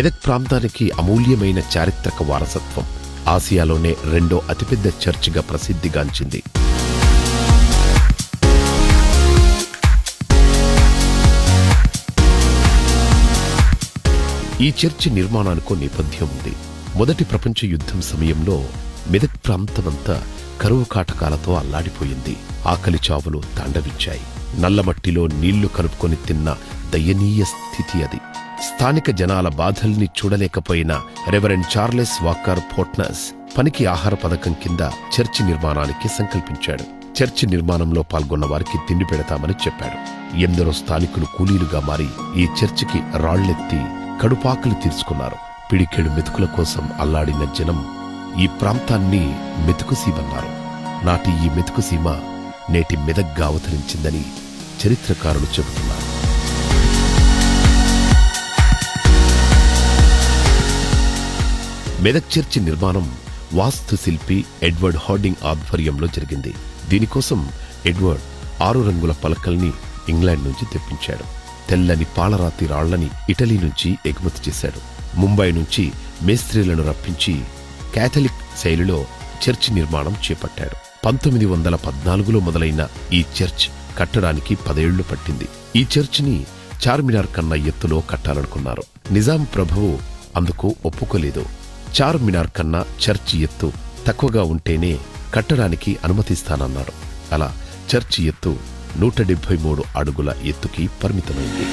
మెదక్ ప్రాంతానికి అమూల్యమైన చారిత్రక వారసత్వం ఆసియాలోనే రెండో అతిపెద్ద చర్చిగా ప్రసిద్ధిగాంచింది. ఈ చర్చి నిర్మాణానికి నేపథ్యం ఉంది. మొదటి ప్రపంచ యుద్ధం సమయంలో మెదక్ ప్రాంతమంతా కరువు కాటకాలతో అల్లాడిపోయింది. ఆకలి చావులు తాండవించాయి. నల్లమట్టిలో నీళ్ళు కలుపుకొని తిన్న దయనీయ స్థితి అది. స్థానిక జనాల బాధల్ని చూడలేకపోయిన రెవరెండ్ చార్లెస్ వాకర్ ఫోర్ట్నస్ పనికి ఆహార పథకం కింద చర్చి నిర్మాణానికి సంకల్పించాడు. చర్చి నిర్మాణంలో పాల్గొన్న వారికి తిండి పెడతామని చెప్పాడు. ఎందరో స్థానికులు కూలీలుగా మారి ఈ చర్చికి రాళ్ళెత్తి కడుపాకులు తీర్చుకున్నారు. పిడికెడు మెతుకుల కోసం అల్లాడిన జనం ఈ ప్రాంతాన్ని మెతుకుసీమన్నారు నాటి ఈ మెతుకుసీమ నేటి మెదగ్గా అవతరించిందని చరిత్రకారులు చెబుతున్నారు. మెదక్ చర్చి నిర్మాణం వాస్తు శిల్పి ఎడ్వర్డ్ హార్డింగ్ ఆధ్వర్యంలో జరిగింది. దీనికోసం ఎడ్వర్డ్ ఆరు రంగుల పలకల్ని ఇంగ్లాండ్ నుంచి తెప్పించాడు. తెల్లని పాలరాతి రాళ్ళని ఇటలీ నుంచి ఎగుమతి చేశాడు. ముంబై నుంచి మేస్త్రీలను రప్పించి కేథలిక్ శైలిలో చర్చి నిర్మాణం చేపట్టాడు. పంతొమ్మిది వందల పద్నాలుగులో మొదలైన ఈ చర్చ్ కట్టడానికి పదేళ్ళు పట్టింది. ఈ చర్చిని చార్మినార్ కన్నా ఎత్తులో కట్టాలనుకున్నారు. నిజాం ప్రభువు అందుకు ఒప్పుకోలేదు. చార్మినార్ కన్నా చర్చి ఎత్తు తక్కువగా ఉంటేనే కట్టడానికి అనుమతిస్తానన్నాడు అలా చర్చి ఎత్తు నూట డెబ్బై మూడు అడుగుల ఎత్తుకి పరిమితమైంది.